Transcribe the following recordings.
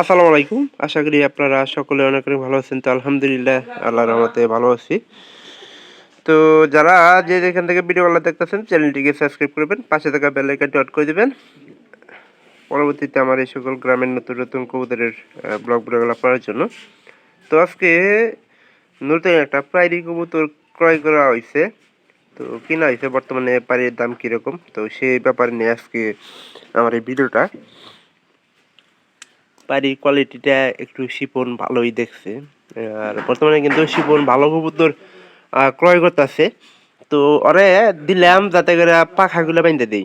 আসসালামু আলাইকুম। আশা করি আপনারা সকলে অনেক অনেক ভালো আছেন। তো আলহামদুলিল্লাহ আল্লাহ রহমতে ভালো আছি। তো যারা যে যেখান থেকে ভিডিওগুলো দেখতেছেন, চ্যানেলটিকে সাবস্ক্রাইব করবেন, পাশে থাকা বেল আইকনটি অন করে দিবেন। পরবর্তীতে আমার এই সকল গ্রামের নতুন নতুন কবুতরের ব্লগ ভিডিওগুলো করার জন্য। তো আজকে নতুন একটা প্রাইরি কবুতর ক্রয় করা হয়েছে। তো কিনা হয়েছে, বর্তমানে পাড়ির দাম কীরকম? তো সেই ব্যাপারে নিয়ে আজকে আমার এই ভিডিওটা পাড়ির কোয়ালিটিটা একটু শিপন ভালোই দেখছে। আর বর্তমানে কিন্তু শিপন ভালো কবুতর ক্রয় করতেছে। তো ওরে দিলাম যাতে করে পাখাগুলো বাইন্ধে দেই।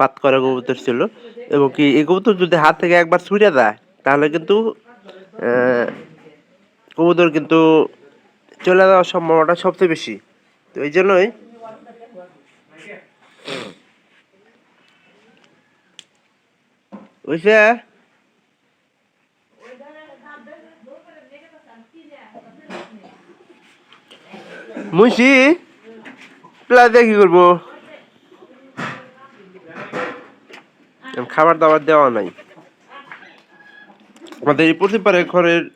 বাত করা কবুতর ছিল। এবং কি এই কবুতর যদি হাত থেকে একবার ছুঁড়ে যায় তাহলে কিন্তু কবুতর কিন্তু চলে যাওয়ার সম্ভাবনাটা সবচেয়ে বেশি। তো এই জন্যই বুঝছে মুন্সি, প্লাস কি করব? খাবার দাবার দেওয়া নাই। আমাদের এই প্রতিবারের ঘরের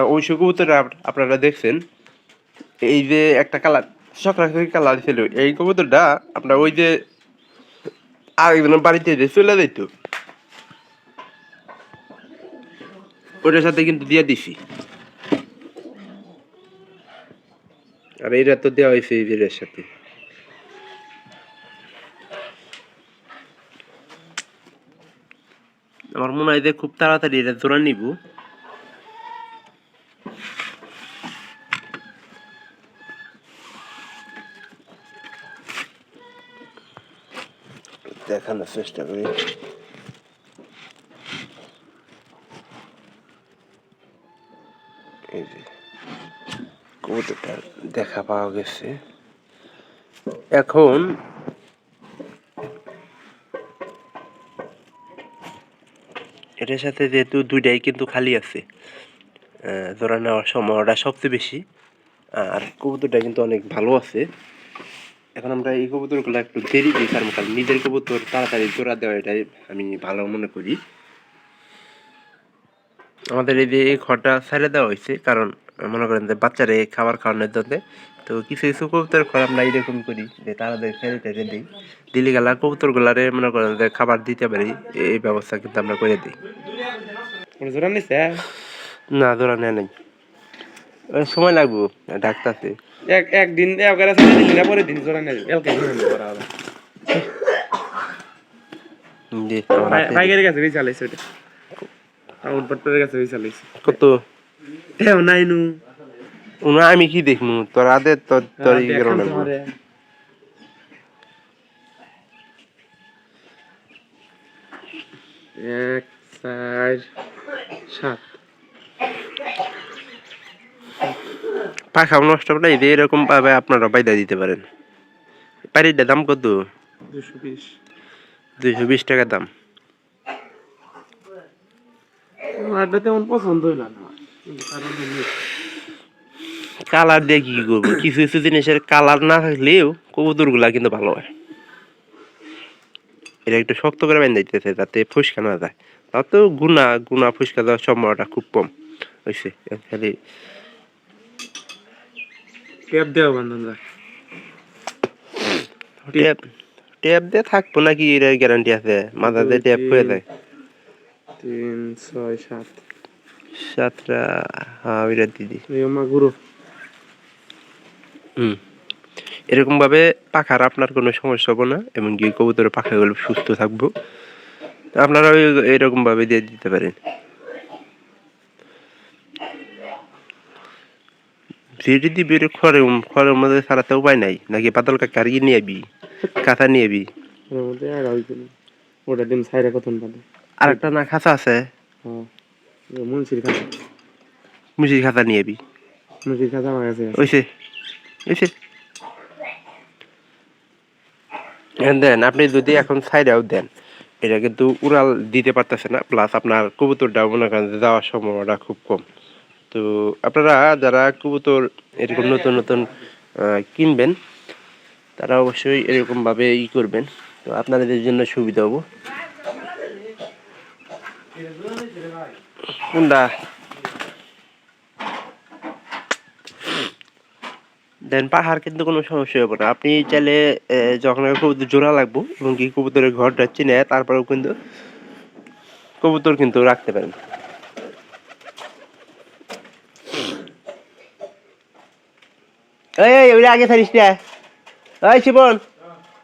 ওই কবুতরটা আপ- আপনারা দেখছেন, এই যে একটা কালার, সকাল কালার ছিল, এই কবুতরটা আপনার ওই যে আরেকজনের বাড়িতে যে চলে যেত ওটার সাথে কিন্তু দিয়ে দিছি। আর এইটা তো দেওয়া হয়েছে বিলের সাথে। আমার মনে হয় যে খুব তাড়াতাড়ি এটা জোড়া নিব। দেখানোর চেষ্টা করি। এই যে। কবুতরটা দেখা পাওয়া গেছে। এখন এটার সাথে যেহেতু দুইটাই কিন্তু খালি আছে জোড়া নেওয়ার সম্ভাবনাটা সবচেয়ে বেশি। আর কবুতরটা কিন্তু অনেক ভালো আছে। এখন আমরা এই কবুতরগুলো একটু দেরি দিই কারণ কারণ নিজের কবুতর তাড়াতাড়ি জোড়া দেওয়া এটাই আমি ভালো মনে করি। আমাদের এই যে এই ঘরটা ছেড়ে দেওয়া হয়েছে, কারণ মনে করেন যে বাচ্চারা খাবার খাওয়ানোর জন্য তো কিছু কিছু কবুতর ঘর আমরা এইরকম করি যে তাড়াতাড়ি ছেড়ে টেড়ে দিই। দিলি গেলা কবুতর গুলারে মনে করেন যে খাবার দিতে পারি এই ব্যবস্থা কিন্তু আমরা করে দিই। জোড়া নিছে? না ধরা নেয় নাই। সময় লাগবো এক একদিন পরে দিন জোড়া নেই এলকে কাছে ওটা পাট্টারের কত? এও নাই নু। উনা আমি কি দেখমু? তোর আদে তোর তোর ই করে লাগবো। এক চার সাত। পাখা নষ্ট করে এই এরকম ভাবে আপনারা বাইদা দিতে পারেন। পারিটা দাম কত? দুশো বিশ। দুইশো বিশ টাকা দাম। তেমন পছন্দ হইল না। কালার দিয়ে কি করব? কিছু কিছু জিনিসের কালার না থাকলেও কবুতরগুলা কিন্তু ভালো হয়। এটা একটু শক্ত করে বেঁধে দিতেছে যাতে ফুসকা না যায়। তাও তো গুনা গুনা ফুসকা যাওয়ার সম্ভাবনাটা খুব কম হয়েছে খালি ট্যাপ দেওয়া বান্ধন যাক ট্যাপ ট্যাপ দিয়ে থাকব নাকি এর গ্যারান্টি আছে? মাথা দিয়ে ট্যাপ হয়ে যায়। তিন ছয় সাত। সাতটা হ্যাঁ ওইটা দিদি গুরু। হুম। এরকম ভাবে পাখার আপনার কোনো সমস্যা হবে না এবং কি কবুতরের পাখাগুলো সুস্থ থাকব। আপনারা ওই- এরকম ভাবে দিয়ে দিতে পারেন। ভিড়ি দিবি খড়ে খড়ের মধ্যে ছাড়াতে উপায় নাই নাকি পাতল কাকার ই নিয়ে আবি কাঁথা নিয়ে আবি? ওটা দিন সাইডে কতন পাবে? আর একটা না খাঁচা আছে? হ্যাঁ। মুন্সির খাতা মুসির খাতা নিয়ে মুন্সির খাতা আমার কাছে ওইসে ওইসে। দেন আপনি যদি এখন সাইডেও দেন এটা কিন্তু উড়াল দিতে পারতেছে না প্লাস আপনার কবুতরটা মনে করেন যাওয়ার সম্ভাবনা খুব কম। তো আপনারা যারা কবুতর এরকম নতুন নতুন কিনবেন তারা অবশ্যই এরকমভাবে ই করবেন। তো আপনাদের জন্য সুবিধা হব। কোনটা দেন পাহাড় কিন্তু কোনো সমস্যা হবে না। আপনি চাইলে যখন কবুতর জোড়া লাগবো এবং কি কবুতরের ঘরটা চিনে, তারপরেও কিন্তু কবুতর কিন্তু রাখতে পারেন। এই এই ওইটা আগে ছাড়িস না। ওই শিবন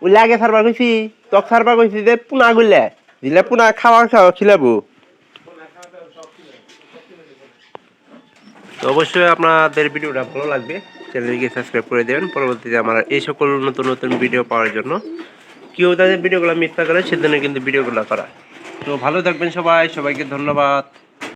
ওইটা আগে ছাড়বার কইছি, তক ছাড়বার কইছি যে পুনা গুললে দিলে পুনা খাওয়া খাওয়া খিলাবো। তো অবশ্যই আপনাদের ভিডিওটা ভালো লাগবে। চ্যানেলকে সাবস্ক্রাইব করে দেবেন। পরবর্তীতে আমার এই সকল নতুন নতুন ভিডিও পাওয়ার জন্য। কেউ তাদের ভিডিওগুলো মিথ্যা করে সেদিনে কিন্তু ভিডিওগুলো করা। তো ভালো থাকবেন সবাই। সবাইকে ধন্যবাদ।